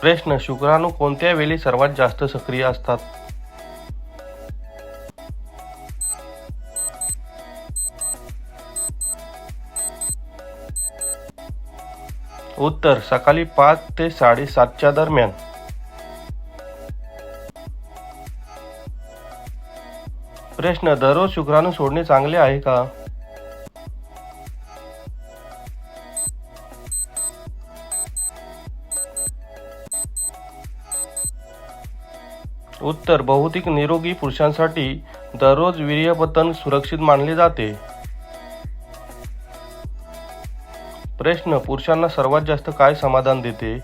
प्रश्न शुक्राणू कोणत्या वेळी सर्वात जास्त सक्रिय असतात? उत्तर सकाळी पाच ते साडेसातच्या दरम्यान. प्रश्न दररोज शुक्राणू सोडणे चांगले आहे का? उत्तर बहुतेक निरोगी पुरुषांसाठी दररोज वीर्यपतन सुरक्षित मानले जाते. प्रश्न पुरुषांना सर्वात जास्त काय समाधान देते?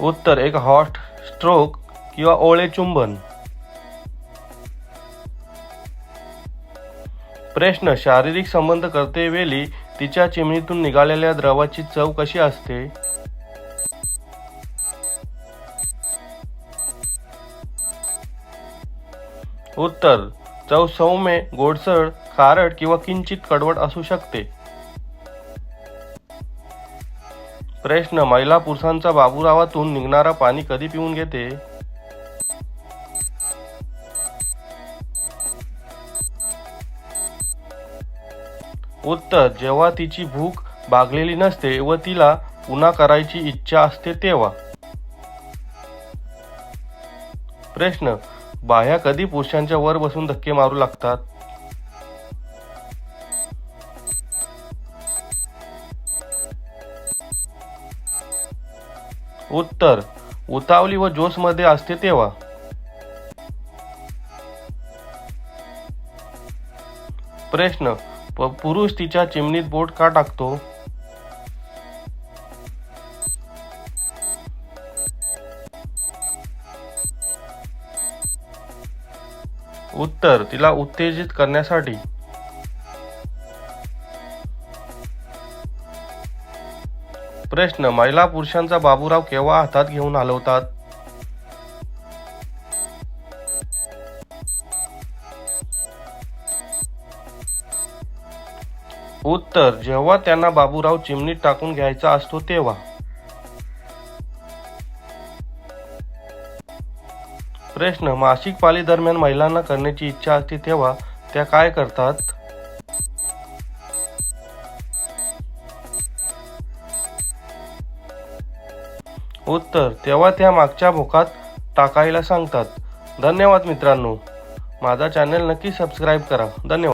उत्तर एक हॉट स्ट्रोक किंवा ओळे चुंबन. प्रश्न शारीरिक संबंध करते वेळी तिच्या चिमणीतून निघालेल्या द्रवाची चव कशी असते? उत्तर चव सौम्य गोडसर खारट किंवा किंचित कडवट असू शकते. प्रश्न महिला पुरुषांचा बाबुरावातून निघणारा पाणी कधी पिऊन घेते? उत्तर जेव्हा तिची भूक भागलेली नसते व तिला पुन्हा करायची इच्छा असते तेव्हा. प्रश्न बाह्या कधी पुरुषांच्या वर बसून धक्के मारू लागतात? उत्तर उतावली व जोशमध्ये असते तेव्हा. प्रश्न पुरुष तिच्या चिमणीत बोट का टाकतो? उत्तर तिला उत्तेजित करण्यासाठी. प्रश्न महिला पुरुषांचा बाबूराव केव्हा हातात घेऊन हलवतात? उत्तर जेव्हा त्यांना बाबूराव चिमणीत टाकून घ्यायचा असतो तेव्हा. प्रश्न मासिक पाळी दरम्यान महिलांना करण्याची इच्छा असते तेव्हा त्या काय करतात? उत्तर तेव्हा त्या मागच्या भोकात टाकायला सांगतात. धन्यवाद मित्रांनो. माझा चॅनल नक्की सबस्क्राईब करा. धन्यवाद.